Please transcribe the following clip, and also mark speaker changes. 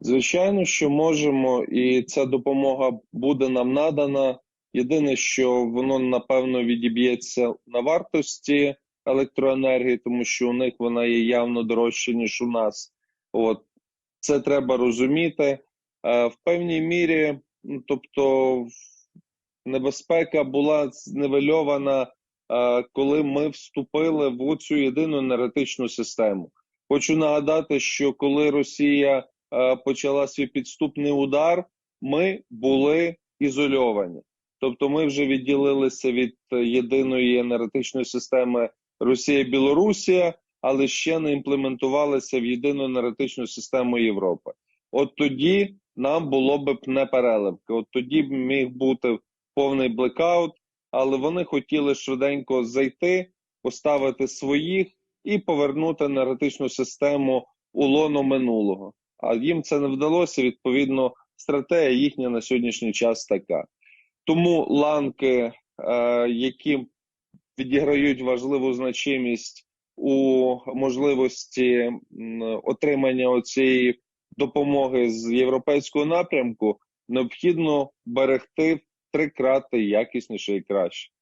Speaker 1: Звичайно, що можемо, і ця допомога буде нам надана. Єдине, що воно напевно відіб'ється на вартості електроенергії, тому що у них вона є явно дорожча, ніж у нас. От це треба розуміти. Е, В певній мірі, ну, тобто, небезпека була зневельована, е, коли ми вступили в цю єдину енергетичну систему. Хочу нагадати, що коли Росія почала свій підступний удар, ми були ізольовані. Тобто, ми вже відділилися від е, єдиної енергетичної системи Росія-Білорусія, але ще не імплементувалися в єдину енергетичну систему Європи. От тоді нам було б не переливки. От тоді б міг бути повний блекаут, але вони хотіли швиденько зайти, поставити своїх і повернути енергетичну систему у лоно минулого. А їм це не вдалося. Відповідно, стратегія їхня на сьогоднішній час така. Тому ланки, е, які відіграють важливу значимість у можливості отримання оцієї допомоги з європейського напрямку, необхідно берегти три крати якісніше і краще.